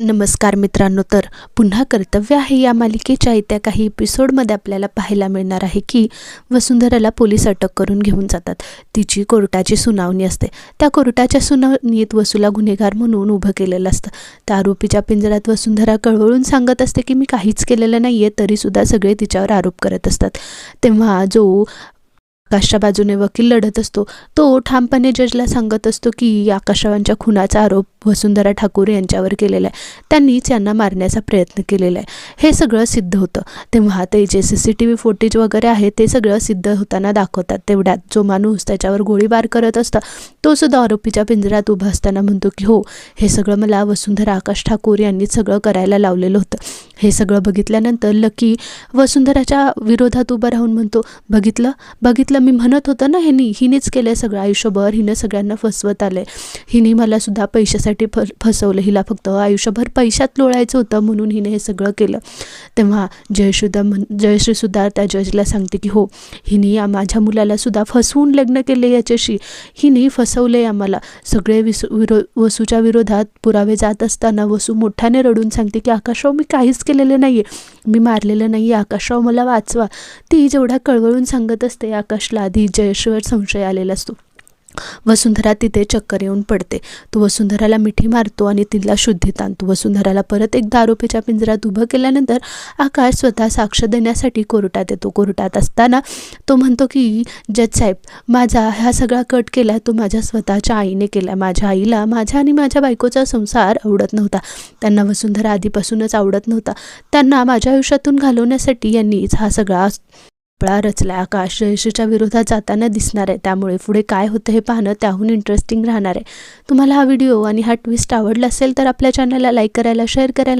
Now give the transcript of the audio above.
नमस्कार मित्रांनो तर पुन्हा कर्तव्य आहे या मालिकेच्या येत्या काही एपिसोडमध्ये आपल्याला पाहायला मिळणार आहे की वसुंधराला पोलीस अटक करून घेऊन जातात. तिची कोर्टाची सुनावणी असते. त्या कोर्टाच्या सुनावणीत वसूला गुन्हेगार म्हणून उभं केलेलं असतं. त्या आरोपीच्या पिंजऱ्यात वसुंधरा कळवळून सांगत असते की मी काहीच केलेलं नाही आहे तरीसुद्धा सगळे तिच्यावर आरोप करत असतात. तेव्हा जो आकाशच्या बाजूने वकील लढत असतो तो ठामपणे जजला सांगत असतो की आकाशवांच्या खुनाचा आरोप वसुंधरा ठाकूर यांच्यावर केलेला आहे. त्यांनीच यांना मारण्याचा प्रयत्न केलेला आहे. हे सगळं सिद्ध होतं. तेव्हा ते जे C C T V footage वगैरे आहे ते सगळं सिद्ध होताना दाखवतात. तेवढ्यात जो माणूस त्याच्यावर गोळीबार करत असता तो सुद्धा आरोपीच्या पिंजऱ्यात उभा असताना म्हणतो की हो हे सगळं मला वसुंधरा आकाश ठाकूर यांनी सगळं करायला लावलेलं होतं. हे सगळं बघितल्यानंतर लकी वसुंधराच्या विरोधात उभं राहून म्हणतो बघितलं? बघितलं? मी म्हणत होतं ना ह्यांनी हिनेच केलं सगळं आयुष्यभर. हिनं सगळ्यांना फसवत आलं आहे हिने मला सुद्धा पैशासाठी फ फसवलं. हिला फक्त आयुष्यभर पैशात लोळायचं होतं म्हणून हिने हे सगळं केलं. तेव्हा जयश्रीदा म्हण जयश्रीसुद्धा त्या जजला सांगते की हो हिने या माझ्या मुलालासुद्धा फसवून लग्न केले याच्याशी. हिने फसवले आम्हाला. सगळे विस विरो वसूच्या विरोधात पुरावे जात असताना वसू मोठ्याने रडून सांगते की आकाशराव मी काहीच केलेलं नाही आहे मी मारलेलं नाही आहे आकाशराव मला वाचवा. ती जेवढा कळवळून सांगत असते आकाशला आधी जयश्रीवर संशय आलेला असतो. वसुंधरा तिथे चक्कर येऊन पडते. तो वसुंधराला मिठी मारतो आणि तिला शुद्धीत आणतो. वसुंधराला परत एकदा आरोपीच्या पिंजऱ्यात उभं केल्यानंतर आकाश स्वतः साक्ष देण्यासाठी कोर्टात येतो. कोर्टात असताना तो म्हणतो की जज साहेब माझा हा सगळा कट केला तो माझ्या स्वतःच्या आईने केला. माझ्या आईला माझ्या आणि माझ्या बायकोचा संसार आवडत नव्हता. त्यांना वसुंधरा आधीपासूनच आवडत नव्हता. त्यांना माझ्या आयुष्यातून घालवण्यासाठी यांनीच हा सगळा पळा रचला आकाश जयश्रीच्या विरोधात जाताना दिसणार आहे. त्यामुळे पुढे काय होतं हे पाहणं त्याहून इंटरेस्टिंग राहणार आहे. तुम्हाला हा व्हिडिओ आणि हा ट्विस्ट आवडला असेल तर आपल्या चॅनलला लाईक करायला शेअर करायला